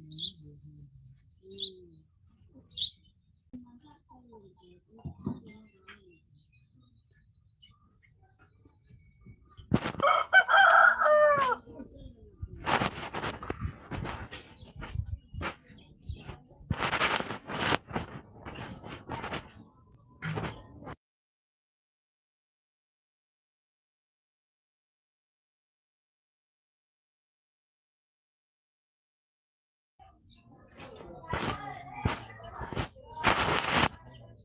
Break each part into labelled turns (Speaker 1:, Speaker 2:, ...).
Speaker 1: Mm-hmm.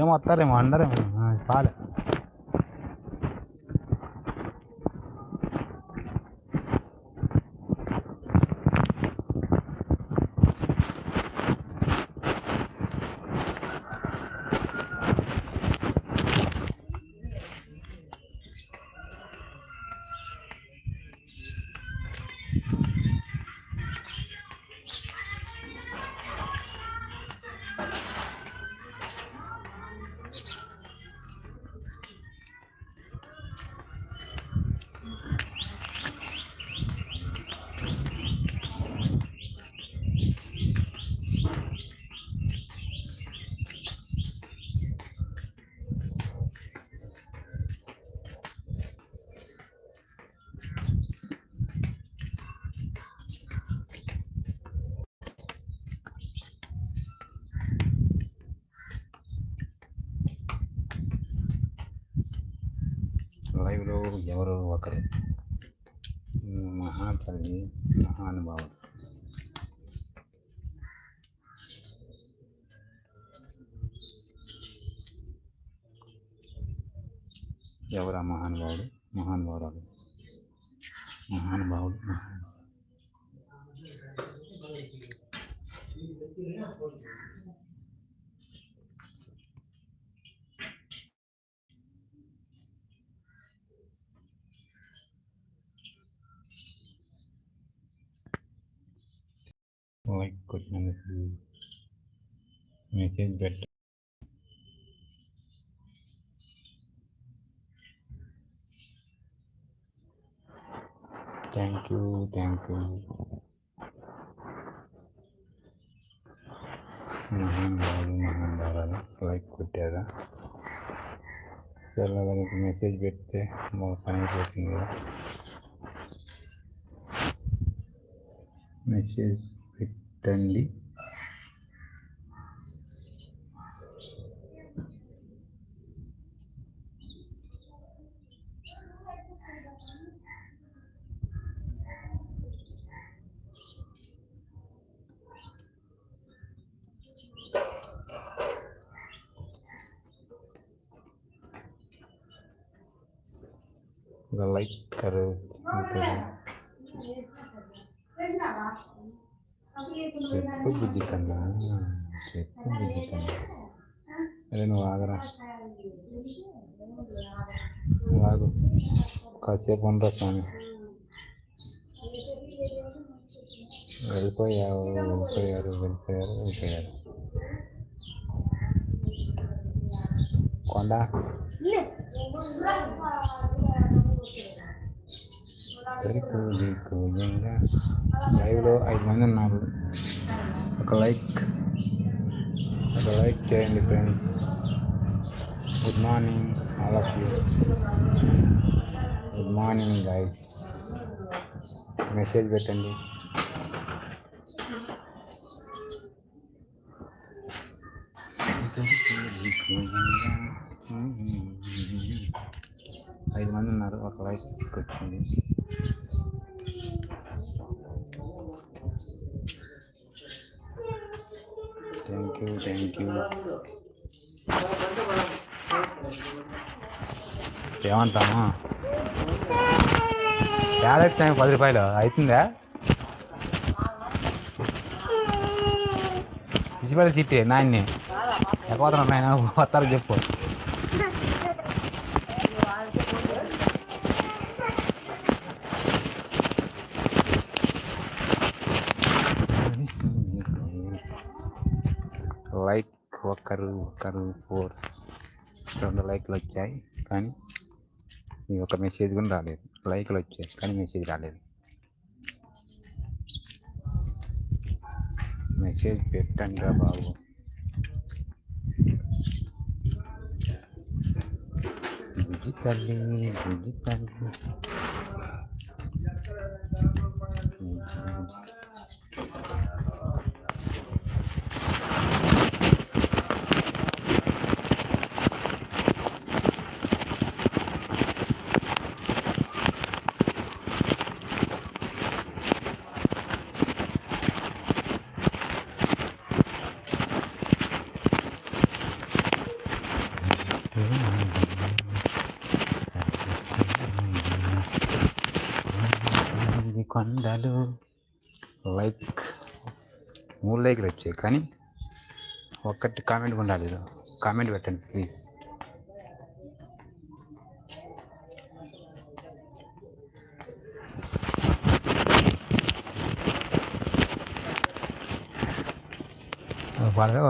Speaker 1: ఏమో వస్తారేమో అందరేమో చాలే. లైవ్లో ఎవరో? ఒకరు. మహాతల్లి మహానుభావుడు ఎవరా మహానుభావుడు మహానుభావురాలు మహానుభావుడు మహానుభావుడు లైక్ కొట్టినందుకు మెసేజ్ పెట్ట థ్యాంక్ యూ థ్యాంక్ యూ మహాన్ బాబు మహాన్ బాబాలు లైక్ కొట్టారా సరే అలాగే మెసేజ్ పెడితే మా పని అయిపోతుంది కదా మెసేజ్ పెట్టండి ఒక లైక్ కరు చెప్పు బుద్ధి కన్నా చెప్పు బుద్ధి కన్నా అరే నువ్వు ఆగరా. ఆగు. కాసేపు ఉండరా స్వామి? వెళ్ళిపోయావు వెళ్ళిపోయారు వెళ్ళిపోయారు వెళ్ళిపోయారు. కొండ. సరిపోయి కూయంగా లైవ్లో ఐదు మంది ఉన్నారు. ఒక లైక్ ఒక లైక్ చేయండి friends. Good morning all of you good morning guys message పెట్టండి. ఐదు మంది ఉన్నారు ఒక లైక్ వచ్చింది థ్యాంక్ యూ థ్యాంక్ యూ ఏమంటాము క్యారెట్ టైం పది రూపాయలు. అవుతుందా ఇచ్చిపోయి చిట్టి నాయన్ని. ఎక్కడ నాయన వస్తారు చెప్పు లైక్ ఒకరు ఒకరు ఫోర్ రెండు లైక్లు వచ్చాయి కానీ ఈ ఒక మెసేజ్ కూడా రాలేదు లైక్లు వచ్చాయి కానీ మెసేజ్ రాలేదు మెసేజ్ పెట్టండి రా బాబు బుజ్జి తల్లి బుజ్జి తల్లి బుజ్జి, బుజ్జి. ఈ కొండలు లైక్ మూడు లైక్లు వచ్చాయి కానీ ఒక్కటి కామెంట్ కూడా రాలేదు. కామెంట్ పెట్టండి ప్లీజ్. బాగా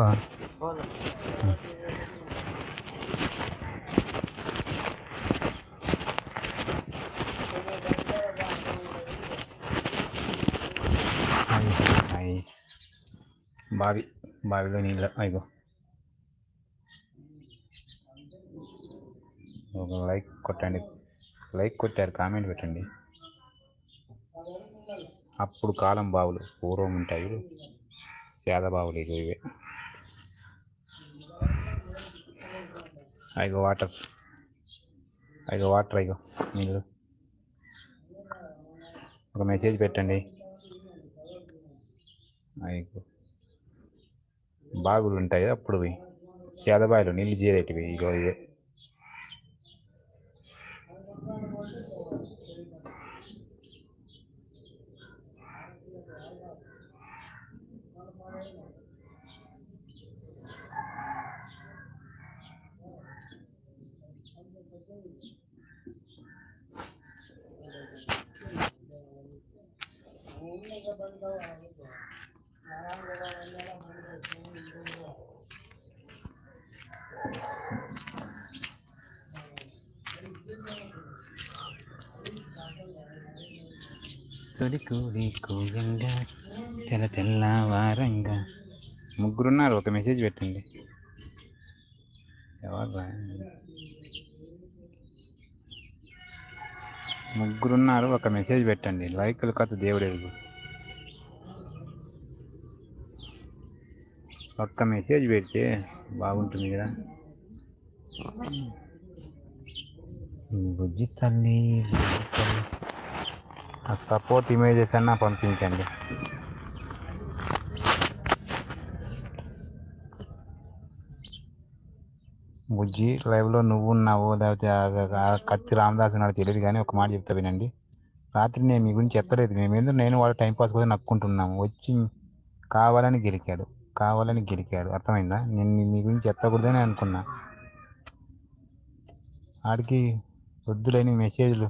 Speaker 1: బావి బావిలో నీళ్ళు. అయిగో ఒక లైక్ కొట్టండి. లైక్ కొట్టారు కామెంట్ పెట్టండి. అప్పుడు కాలం బావులు పూర్వం ఉంటాయి. సేద బావులు ఇవి ఇవే. అయిగో వాటర్. అయిగో వాటర్ అయిగో నీళ్ళు. ఒక మెసేజ్ పెట్టండి. అయిగో బాగులు ఉంటాయి అప్పుడు చేదబాయిలు నీళ్ళు చేరేటివి ఇగో ఇవే. తొలి కోగంగా కూయంగా తెల్ల తెల్లవారంగా ముగ్గురున్నారు ఒక మెసేజ్ పెట్టండి. ఎవరు ముగ్గురున్నారు ఒక మెసేజ్ పెట్టండి. లైకులు కథ దేవుడు ఎరుగు. ఒక్క మెసేజ్ పెడితే బాగుంటుంది కదా. బుజ్జి తల్లి బుజ్జి తల్లి. సపోర్ట్ ఇమేజెస్ అన్నా పంపించండి. బుజ్జి లైవ్లో నువ్వు ఉన్నావు లేకపోతే కత్తి రామదాస్ ఉన్నాడు తెలియదు కానీ ఒక మాట చెప్తా వినండి. రాత్రి నేను మీ గురించి ఎత్తలేదు మేము ఏందో నేను వాళ్ళ టైంపాస్ కోసం నక్కుంటున్నాము. వచ్చి కావాలని గెలికాడు కావాలని గెలికాడు అర్థమైందా? నేను మీ- మీ గురించి ఎత్తకూడదని అనుకున్నా. ఆడికి వద్దులేని మెసేజ్లు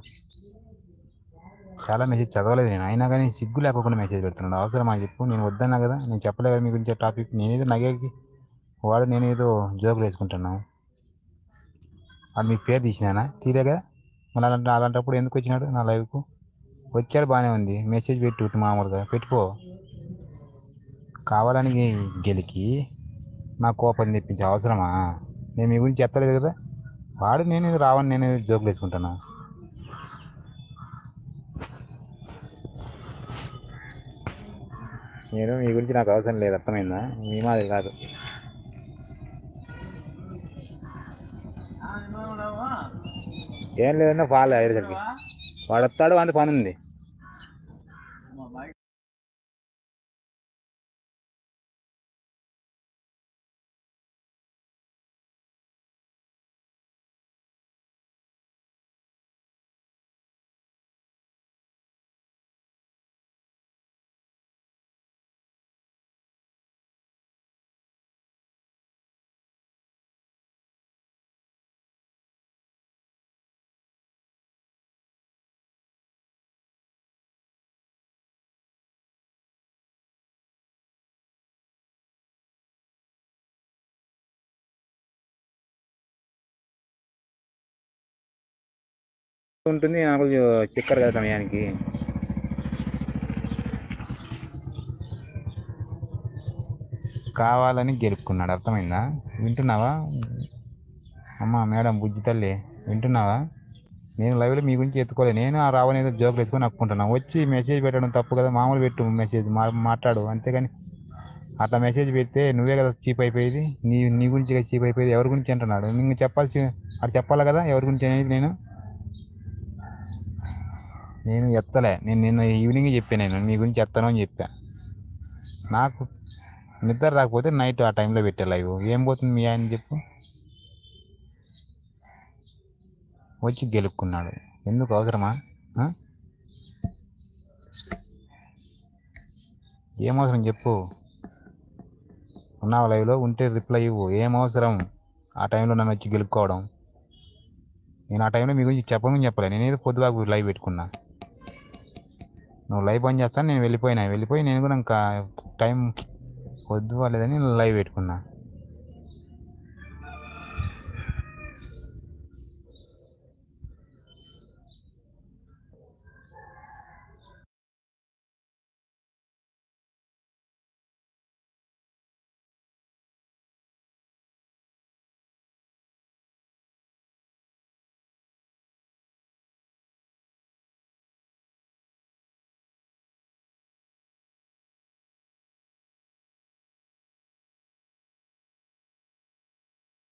Speaker 1: చాలా మెసేజ్ చదవలేదు నేను. అయినా కానీ సిగ్గు లేకుండా మెసేజ్ పెడుతున్నాడు. అవసరమా చెప్పు నేను వద్దన్నా కదా. నేను చెప్పలేదు కదా మీ గురించి టాపిక్ నేనేదో నగేకి వాడు నేనేదో జోకులు వేసుకుంటున్నాను. వాడు మీ పేరు తీసినానా? తీరే కదా మళ్ళీ అలాంటి అలాంటప్పుడు ఎందుకు వచ్చినాడు నా లైవ్కు వచ్చాడు బాగానే ఉంది. మెసేజ్ పెట్టు మామూలుగా. పెట్టుకో. కావాలని గెలికి నా కోపం తెప్పించే అవసరమా? నేను మీ గురించి చెప్పలేదు కదా. వాడు నేను రావని నేను జోకులు వేసుకుంటాను నేను మీ గురించి నాకు అవసరం లేదు అర్థమైందా? మీ మాదిరి కాదు. ఏం లేదన్నా ఫాలో అయ్యేసరికి వాడు వస్తాడు అంత పని ఉంది ఉంటుంది. నాకు చిక్కరు కదా సమయానికి. కావాలని గెలుపుకున్నాడు. అర్థమైందా? వింటున్నావా? అమ్మ మేడం బుజ్జి తల్లి వింటున్నావా? నేను లైవ్లో మీ గురించి ఎత్తుకోలేదు నేను ఆ రావనేదో ఏదో జోకులు ఎత్తుకొని వచ్చి మెసేజ్ పెట్టడం తప్పు కదా? మామూలు పెట్టు మెసేజ్ మా మాట్లాడు. అంతేగాని అట్లా మెసేజ్ పెడితే నువ్వే కదా చీప్ అయిపోయేది? నీ నీ గురించి చీప్ అయిపోయేది? ఎవరి గురించి అంటున్నాడు? నువ్వు చెప్పాల్సి అది చెప్పాలి కదా? ఎవరి గురించి అనేది నేను నేను ఎత్తలే. నేను నిన్న ఈవినింగ్ చెప్పాను నేను. మీ గురించి ఎత్తను అని చెప్పా. నాకు నిద్ర రాకపోతే నైట్ ఆ టైంలో పెట్టా లైవ్ ఏం పోతుంది మీ ఆయన చెప్పు. వచ్చి గెలుపుకున్నాడు. ఎందుకు అవసరమా? ఏం అవసరం చెప్పు. ఉన్నావు లైవ్లో ఉంటే రిప్లై ఇవ్వు. ఏం అవసరం? ఆ టైంలో నన్ను వచ్చి గెలుపుకోవడం. నేను ఆ టైంలో మీ గురించి చెప్పమని చెప్పలే. నేనేదో పొద్దుబాకు లైవ్ పెట్టుకున్నా. నువ్వు లైవ్ బంద్ చేస్తాను నేను వెళ్ళిపోయినా. వెళ్ళిపోయి నేను కూడా ఇంకా టైం వద్దు లేదని లైవ్ పెట్టుకున్నా.